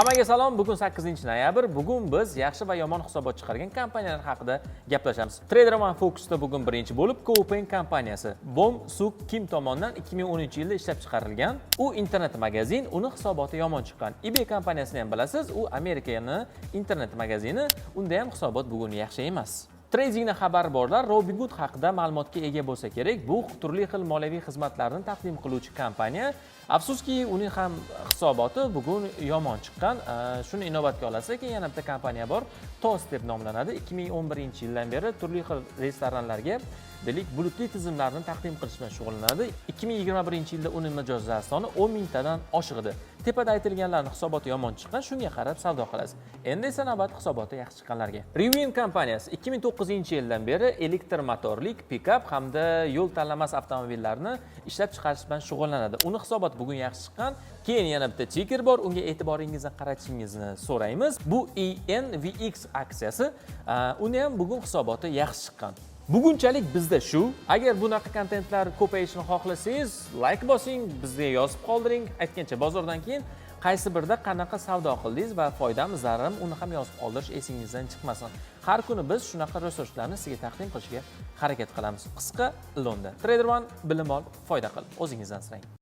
Hammaga salom. Bugun 8-noyabr. Bugun biz yaxshi va yomon hisobot chiqargan kompaniyalar haqida gaplashamiz. Trader One Focusda bugun birinchi bo'lib Copen kompaniyasi Bom Suk Kim tomonidan 2010-yilda ishlab chiqarilgan. U internet magazin, uni hisoboti yomon chiqqan. eBay kompaniyasini ham bilasiz, u Amerikani internet magazini, unda ham hisobot bugun yaxshi emas. Tradingda xabar borlar Robinhood haqida ma'lumotga ega bo'lsa kerak. Bu turli xil moliyaviy xizmatlarni taqdim qiluvchi kompaniya. Afsuski, uning ham hisoboti bugun yomon chiqqan. Shuni inobatga olasizki, yana bitta kompaniya bor, TOS deb nomlanadi. 2011-yildan beri turli xil restoranlarga delik bulutli tizimlarni taqdim qilish bilan shug'ullanadi. 2021-yilda uning mijozlar soni 10 mingtadan oshiq. Tepada aytilganlarning hisoboti yomon chiqqan, shunga qarab savdo qilasiz. Endi esa navbat hisoboti yaxshi chiqqanlarga. Rivian kompaniyasi 2009-yildan beri elektr motorlik pikap hamda yo'l tanlamas avtomobillarni ishlab chiqarish bilan shug'ullanadi. Uni hisoboti bugun yaxshi chiqqan. Keyin yana bitta cheker bor, unga e'tiboringizni qaratishingizni so'raymiz. Bu ENVX aksiyasi, uni ham bugun hisoboti yaxshi chiqqan. Bugunchalik bizda shu. Agar bunaqa kontentlar ko'payishini xohlasangiz, like bosing, bizga yozib qoldiring. Aytgancha bozordan keyin qaysi birda qanaqa savdo qildingiz va foydami, zararimi uni ham yozib qoldirish esingizdan chiqmasin. Har kuni biz shunaqa resurslarni sizga taqdim qilishga harakat qilamiz. Qisqa, ilonda. Trader One bilim ol, foyda qil. O'zingizdan asrang